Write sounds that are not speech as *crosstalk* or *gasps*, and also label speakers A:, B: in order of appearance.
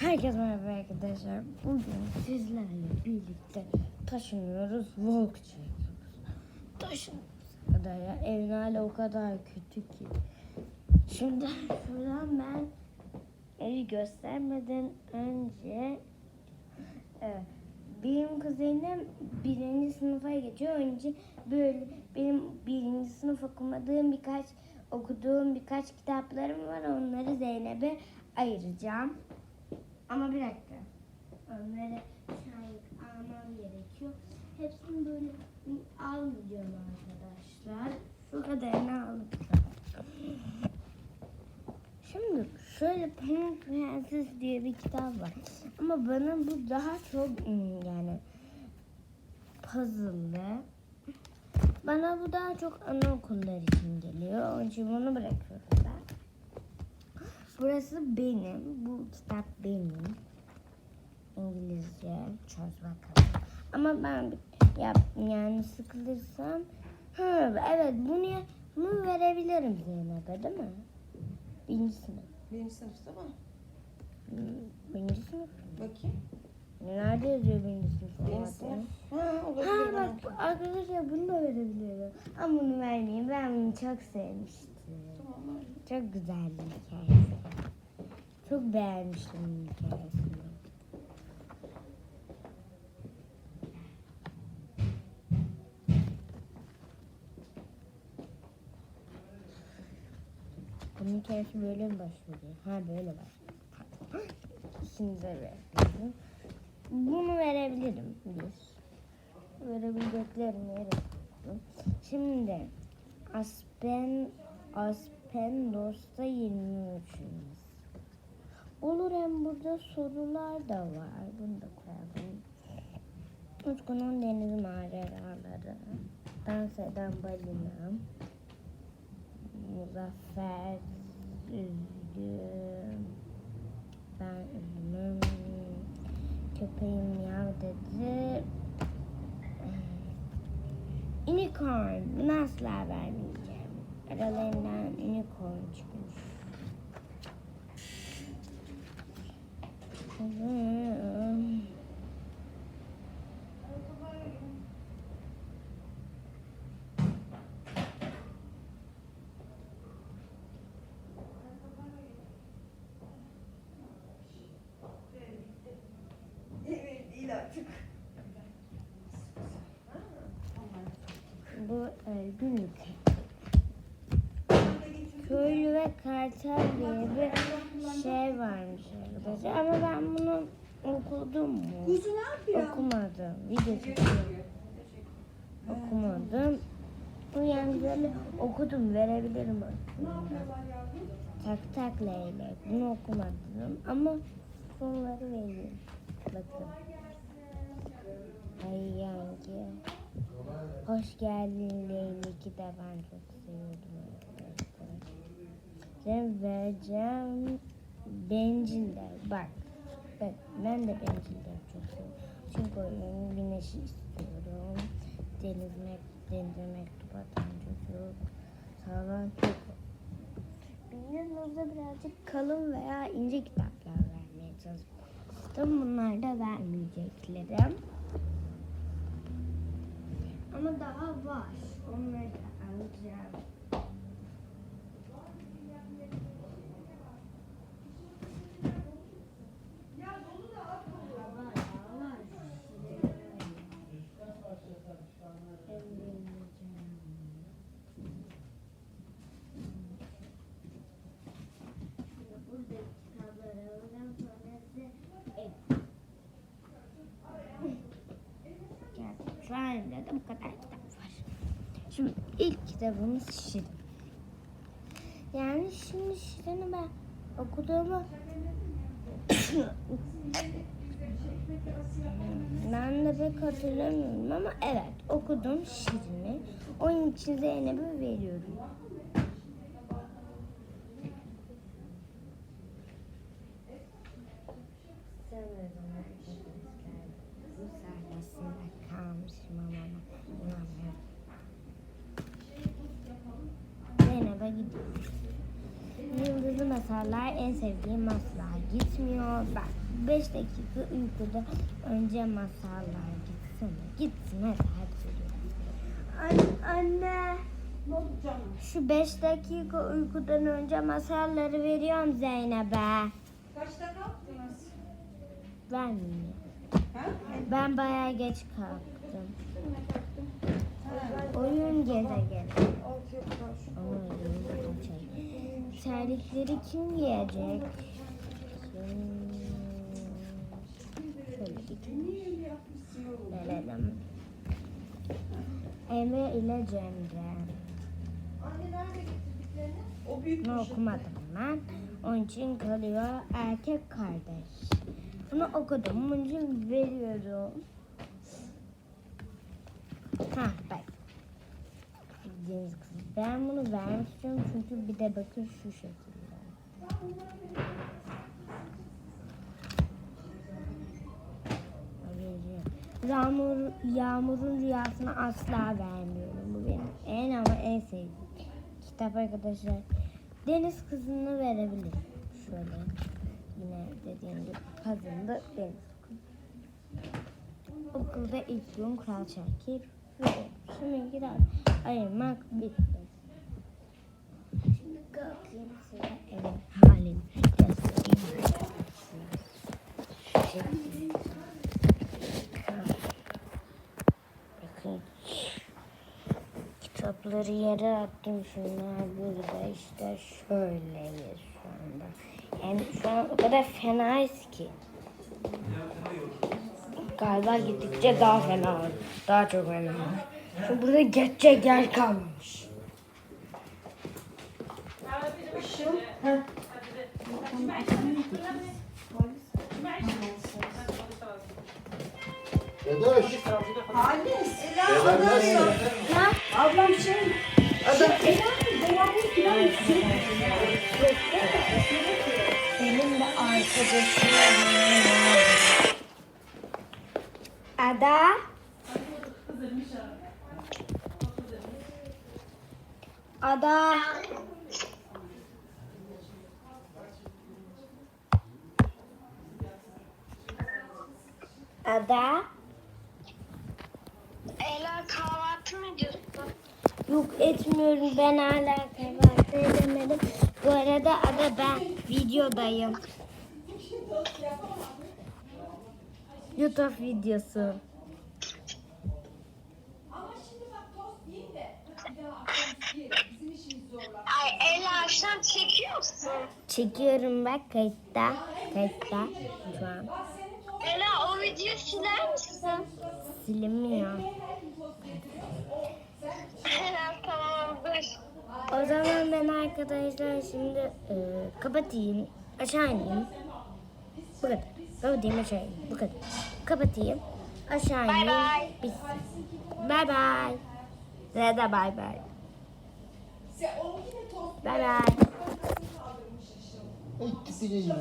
A: Herkese merhaba arkadaşlar. Bugün sizlerle birlikte taşınıyoruz. Vlog çekiyoruz. Taşınıyoruz. kadar ya. Evin hali o kadar kötü ki. Şimdi şuradan ben evi göstermeden önce e, benim kuzenim birinci sınıfa geçiyor. Önce böyle benim birinci sınıf okumadığım birkaç okuduğum birkaç kitaplarım var. Onları Zeynep'e ayıracağım. Ama bir dakika. Onları şahit almam gerekiyor. Hepsini böyle almayacağım arkadaşlar. Şu kadarını alacağım. Şimdi şöyle Pamuk Prenses diye bir kitap var. Ama bana bu daha çok ım, yani puzzle'lı. Bana bu daha çok anaokullar için geliyor. Onun için bunu bırakıyorum ben. Burası benim. Bu kitap benim. İngilizce çöz bakalım. Ama ben yap yani sıkılırsam ha, evet bunu bunu verebilirim Zeynep'e değil mi? Birinci sınıf.
B: Birinci sınıfta mı?
A: Hmm, Birinci sınıf.
B: Bakayım.
A: Nerede yazıyor birinci sınıf?
B: Birinci sınıf. Ha olabilir.
A: Ha bak arkadaşlar bunu da verebilirim. Ama bunu vermeyeyim. Ben bunu çok sevmiştim. Çok güzeldi hikayesi. Çok beğenmiştim hikayesini. Bunun hikayesi böyle mi başlıyor? Ha böyle başlıyor. *gasps* İkinize verebilirim. Bunu verebilirim biz. Verebileceklerim verebilirim. Şimdi Aspen Aspendos'ta 23'üz. Olur hem burada sorular da var. Bunu da koyalım. Utku'nun deniz maceraları. Dans eden balina. Muzaffer üzgün. Ben üzgünüm. Köpeğim miyav dedi. Unicorn. Bunu asla vermeyeceğim. Aralarından unicorn çıkmış. Bu e, günlük. Köylü ve kartal diye bir şey varmış arkadaşlar. Ama ben bunu okudum mu?
B: Kuzu ne yapıyor?
A: Okumadım. Video çekiyorum. Okumadım. Bu böyle okudum verebilirim aslında. Tak tak leylek. Bunu okumadım ama sonları vereyim. Bakın. Ay yangi. Hoş geldin Leylek'i de ben çok seviyordum. Sen vereceğim benciller. Bak. Bak ben de bencilleri çok seviyorum. Çünkü oyunun güneşi istiyorum. Deniz, mek denize mektup atan çocuk. Sağlam çok. Bildiğinizde birazcık kalın veya ince kitaplar vermeye çalıştım. Bunlar da vermeyeceklerim. Ama daha var. Onları da alacağım. Daha var, daha var. Burada kitapları alacağım. Sonra size ev. Yani şu an elimde de bu kadar kitap var. Şimdi ilk kitabımız Şirin. Yani şimdi Şirin'i ben okuduğumu *coughs* ben de pek hatırlamıyorum ama evet okudum Şirin'i. Onun için Zeynep'e veriyorum. Sanırım arkadaşlar bu sayesinde kalmışım ama inanmıyorum. Zeynep'e gidiyorum. Yıldızım masallar en sevdiğim asla gitmiyor. Bak 5 dakika uykuda önce masallar gitsin. Gitsin hadi hadi. An- anne şu 5 dakika uykudan önce masalları veriyorum Zeynep'e.
B: Kaçta kalktınız?
A: Vermiyor. Ben bayağı geç kalktım. Oyun oyun şey. Terlikleri kim giyecek? Hmm, Şöyle verelim. Emre ile Cemre.
B: Anne nerede getirdiklerini? O büyük
A: okumadım ben. Onun için kalıyor erkek kardeş. Bunu okudum. Bunun için veriyorum. Ha bak. Deniz kızı. Ben bunu vermek istiyorum çünkü bir de bakın şu şekilde. Yağmur, yağmurun rüyasını asla vermiyorum. Bu benim en ama en sevdiğim kitap arkadaşlar. Deniz kızını verebilirim. Şöyle yine dediğim gibi deniz kızı. Okulda ilk gün Kral Şakir. Şimdi gider. Ayırmak bitti. Şimdi kalkayım size evin halini göstereyim. Bakın. Kitapları yere attım şunlar burada işte şöyleyiz şu anda. Yani şu an o kadar fenayız ki. Galiba gittikçe daha fena oldu. Daha çok fena oldu. Şimdi burada geçecek yer kalmamış.
C: Dadaş, deden nasıl?
B: Ablam şey. Adam Ela
A: arkadaşım. Ada. Ada. Ada.
D: Ela kahvaltı mı ediyorsun?
A: Yok etmiyorum ben hala kahvaltı edemedim. Bu arada Ada ben videodayım. YouTube videosu.
D: Ay Ela akşam çekiyor musun?
A: Çekiyorum bak kayıtta. Kayıtta şu an.
D: Ela o videoyu siler misin?
A: Silinmiyor.
D: Ela tamamdır.
A: O zaman ben arkadaşlar şimdi e, kapatayım. Aşağı ineyim. Bu kadar. Kapatayım aşağı ineyim. Bu kadar. Kapatayım. Aşağı
D: Bye
A: ineyim.
D: bye.
A: Bitsin. Bye bye. Size de bye bye. Bye bye.
C: İkisini.